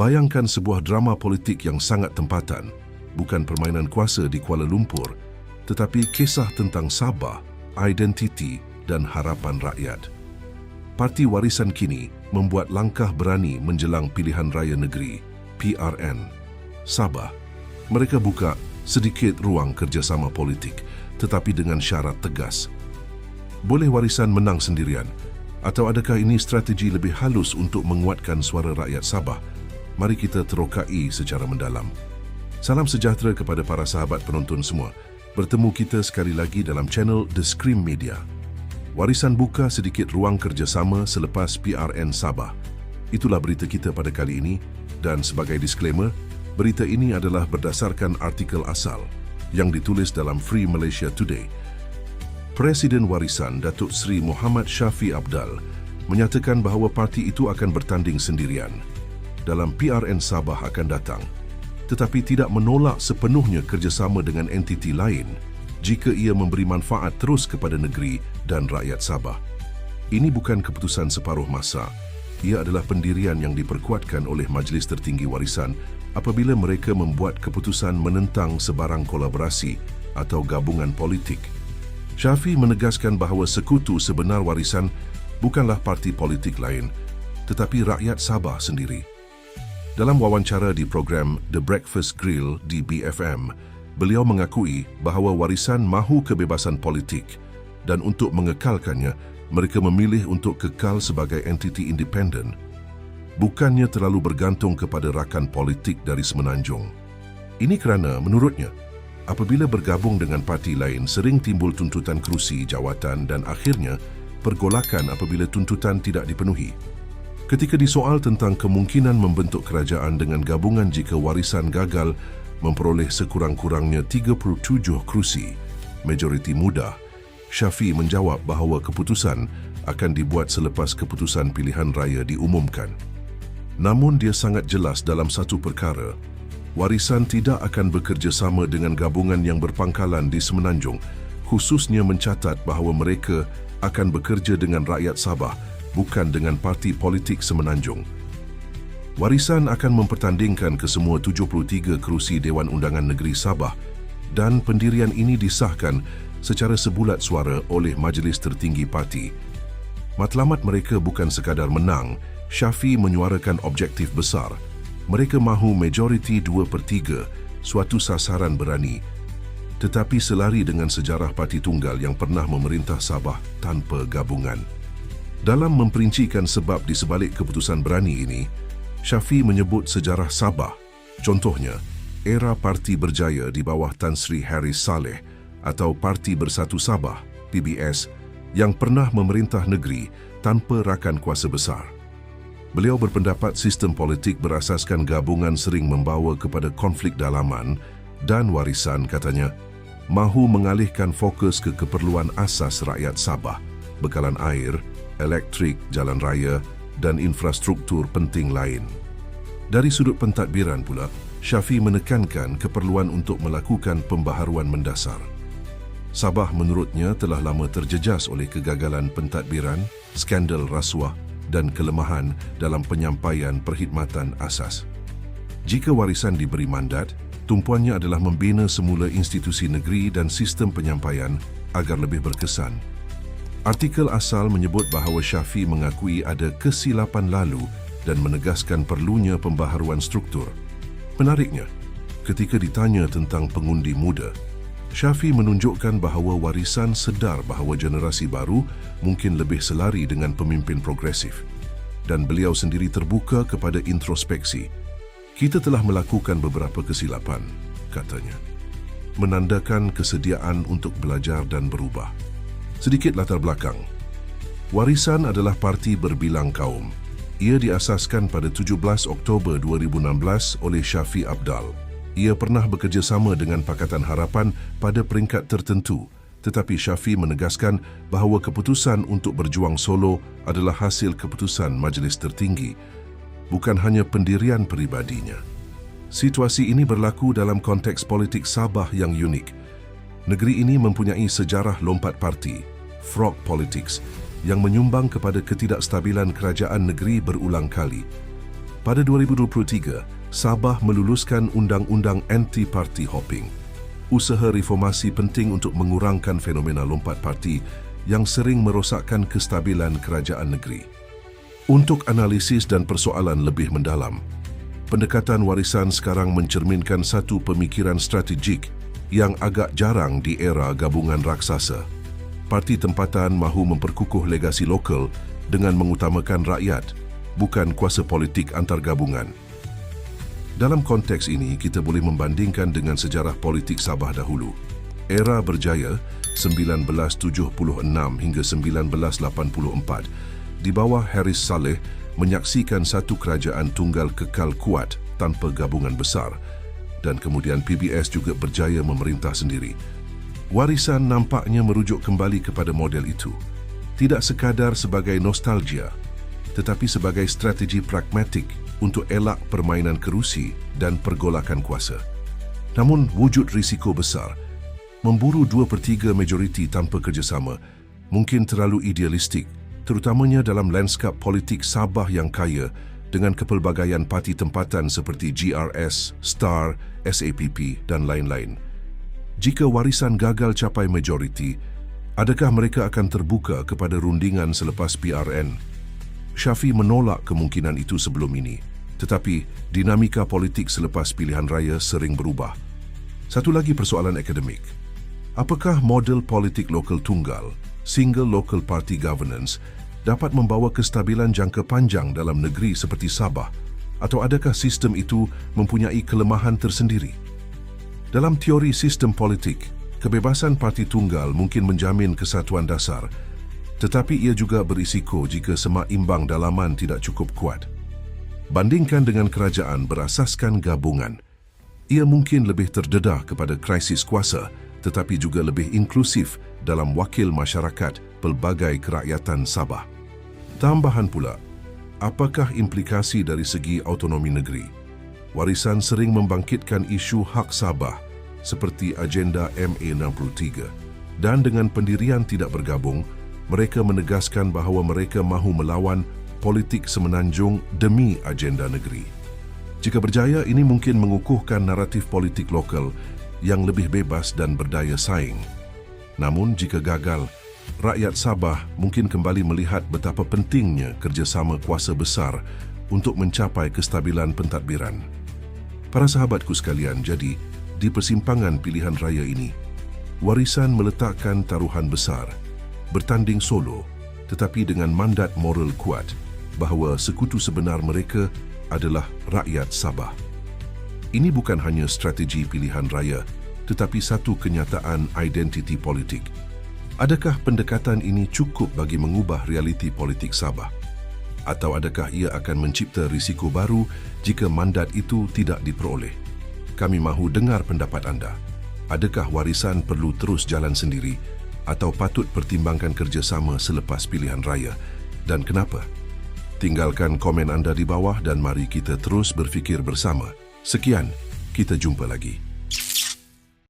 Bayangkan sebuah drama politik yang sangat tempatan, bukan permainan kuasa di Kuala Lumpur, tetapi kisah tentang Sabah, identiti dan harapan rakyat. Parti Warisan kini membuat langkah berani menjelang pilihan raya negeri, PRN. Sabah, mereka buka sedikit ruang kerjasama politik tetapi dengan syarat tegas. Boleh warisan menang sendirian atau adakah ini strategi lebih halus untuk menguatkan suara rakyat Sabah mari kita terokai secara mendalam. Salam sejahtera kepada para sahabat penonton semua. Bertemu kita sekali lagi dalam channel The Scream Media. Warisan buka sedikit ruang kerjasama selepas PRN Sabah. Itulah berita kita pada kali ini dan sebagai disclaimer, berita ini adalah berdasarkan artikel asal yang ditulis dalam Free Malaysia Today. Presiden Warisan Datuk Seri Muhammad Syafi Abdal menyatakan bahawa parti itu akan bertanding sendirian dalam PRN Sabah akan datang tetapi tidak menolak sepenuhnya kerjasama dengan entiti lain jika ia memberi manfaat terus kepada negeri dan rakyat Sabah. Ini bukan keputusan separuh masa. Ia adalah pendirian yang diperkuatkan oleh Majlis Tertinggi Warisan apabila mereka membuat keputusan menentang sebarang kolaborasi atau gabungan politik. Syafi menegaskan bahawa sekutu sebenar warisan bukanlah parti politik lain tetapi rakyat Sabah sendiri. Dalam wawancara di program The Breakfast Grill di BFM, beliau mengakui bahawa warisan mahu kebebasan politik dan untuk mengekalkannya, mereka memilih untuk kekal sebagai entiti independen. Bukannya terlalu bergantung kepada rakan politik dari semenanjung. Ini kerana, menurutnya, apabila bergabung dengan parti lain sering timbul tuntutan kerusi, jawatan dan akhirnya pergolakan apabila tuntutan tidak dipenuhi. Ketika disoal tentang kemungkinan membentuk kerajaan dengan gabungan jika warisan gagal memperoleh sekurang-kurangnya 37 kerusi, majoriti mudah, Syafi menjawab bahawa keputusan akan dibuat selepas keputusan pilihan raya diumumkan. Namun dia sangat jelas dalam satu perkara, warisan tidak akan bekerjasama dengan gabungan yang berpangkalan di Semenanjung, khususnya mencatat bahawa mereka akan bekerja dengan rakyat Sabah bukan dengan parti politik semenanjung. Warisan akan mempertandingkan kesemua 73 kerusi Dewan Undangan Negeri Sabah dan pendirian ini disahkan secara sebulat suara oleh Majlis Tertinggi Parti. Matlamat mereka bukan sekadar menang, Syafi menyuarakan objektif besar. Mereka mahu majoriti 2 per 3, suatu sasaran berani. Tetapi selari dengan sejarah parti tunggal yang pernah memerintah Sabah tanpa gabungan. Dalam memperincikan sebab di sebalik keputusan berani ini, Syafi menyebut sejarah Sabah, contohnya era Parti Berjaya di bawah Tan Sri Harris Saleh atau Parti Bersatu Sabah, PBS, yang pernah memerintah negeri tanpa rakan kuasa besar. Beliau berpendapat sistem politik berasaskan gabungan sering membawa kepada konflik dalaman dan warisan katanya mahu mengalihkan fokus ke keperluan asas rakyat Sabah, bekalan air, elektrik, jalan raya dan infrastruktur penting lain. Dari sudut pentadbiran pula, Syafi menekankan keperluan untuk melakukan pembaharuan mendasar. Sabah menurutnya telah lama terjejas oleh kegagalan pentadbiran, skandal rasuah dan kelemahan dalam penyampaian perkhidmatan asas. Jika warisan diberi mandat, tumpuannya adalah membina semula institusi negeri dan sistem penyampaian agar lebih berkesan Artikel asal menyebut bahawa Syafi mengakui ada kesilapan lalu dan menegaskan perlunya pembaharuan struktur. Menariknya, ketika ditanya tentang pengundi muda, Syafi menunjukkan bahawa warisan sedar bahawa generasi baru mungkin lebih selari dengan pemimpin progresif dan beliau sendiri terbuka kepada introspeksi. Kita telah melakukan beberapa kesilapan, katanya. Menandakan kesediaan untuk belajar dan berubah. Sedikit latar belakang. Warisan adalah parti berbilang kaum. Ia diasaskan pada 17 Oktober 2016 oleh Syafi Abdal. Ia pernah bekerjasama dengan Pakatan Harapan pada peringkat tertentu, tetapi Syafi menegaskan bahawa keputusan untuk berjuang solo adalah hasil keputusan majlis tertinggi, bukan hanya pendirian peribadinya. Situasi ini berlaku dalam konteks politik Sabah yang unik, negeri ini mempunyai sejarah lompat parti, frog politics, yang menyumbang kepada ketidakstabilan kerajaan negeri berulang kali. Pada 2023, Sabah meluluskan Undang-Undang Anti-Party Hopping. Usaha reformasi penting untuk mengurangkan fenomena lompat parti yang sering merosakkan kestabilan kerajaan negeri. Untuk analisis dan persoalan lebih mendalam, pendekatan warisan sekarang mencerminkan satu pemikiran strategik yang agak jarang di era gabungan raksasa. Parti tempatan mahu memperkukuh legasi lokal dengan mengutamakan rakyat, bukan kuasa politik antar gabungan. Dalam konteks ini, kita boleh membandingkan dengan sejarah politik Sabah dahulu. Era berjaya 1976 hingga 1984 di bawah Haris Saleh menyaksikan satu kerajaan tunggal kekal kuat tanpa gabungan besar dan kemudian PBS juga berjaya memerintah sendiri. Warisan nampaknya merujuk kembali kepada model itu. Tidak sekadar sebagai nostalgia, tetapi sebagai strategi pragmatik untuk elak permainan kerusi dan pergolakan kuasa. Namun wujud risiko besar, memburu dua per tiga majoriti tanpa kerjasama mungkin terlalu idealistik, terutamanya dalam lanskap politik Sabah yang kaya dengan kepelbagaian parti tempatan seperti GRS, STAR, SAPP dan lain-lain. Jika warisan gagal capai majoriti, adakah mereka akan terbuka kepada rundingan selepas PRN? Syafi menolak kemungkinan itu sebelum ini. Tetapi dinamika politik selepas pilihan raya sering berubah. Satu lagi persoalan akademik. Apakah model politik lokal tunggal, single local party governance, dapat membawa kestabilan jangka panjang dalam negeri seperti Sabah atau adakah sistem itu mempunyai kelemahan tersendiri? Dalam teori sistem politik, kebebasan parti tunggal mungkin menjamin kesatuan dasar tetapi ia juga berisiko jika semak imbang dalaman tidak cukup kuat. Bandingkan dengan kerajaan berasaskan gabungan, ia mungkin lebih terdedah kepada krisis kuasa tetapi juga lebih inklusif dalam wakil masyarakat pelbagai kerakyatan Sabah. Tambahan pula, apakah implikasi dari segi autonomi negeri? Warisan sering membangkitkan isu hak Sabah seperti agenda MA63 dan dengan pendirian tidak bergabung, mereka menegaskan bahawa mereka mahu melawan politik semenanjung demi agenda negeri. Jika berjaya, ini mungkin mengukuhkan naratif politik lokal yang lebih bebas dan berdaya saing. Namun, jika gagal, rakyat Sabah mungkin kembali melihat betapa pentingnya kerjasama kuasa besar untuk mencapai kestabilan pentadbiran. Para sahabatku sekalian, jadi, di persimpangan pilihan raya ini, warisan meletakkan taruhan besar, bertanding solo tetapi dengan mandat moral kuat bahawa sekutu sebenar mereka adalah rakyat Sabah. Ini bukan hanya strategi pilihan raya, tetapi satu kenyataan identiti politik. Adakah pendekatan ini cukup bagi mengubah realiti politik Sabah? Atau adakah ia akan mencipta risiko baru jika mandat itu tidak diperoleh? Kami mahu dengar pendapat anda. Adakah warisan perlu terus jalan sendiri atau patut pertimbangkan kerjasama selepas pilihan raya? Dan kenapa? Tinggalkan komen anda di bawah dan mari kita terus berfikir bersama. Sekian, kita jumpa lagi.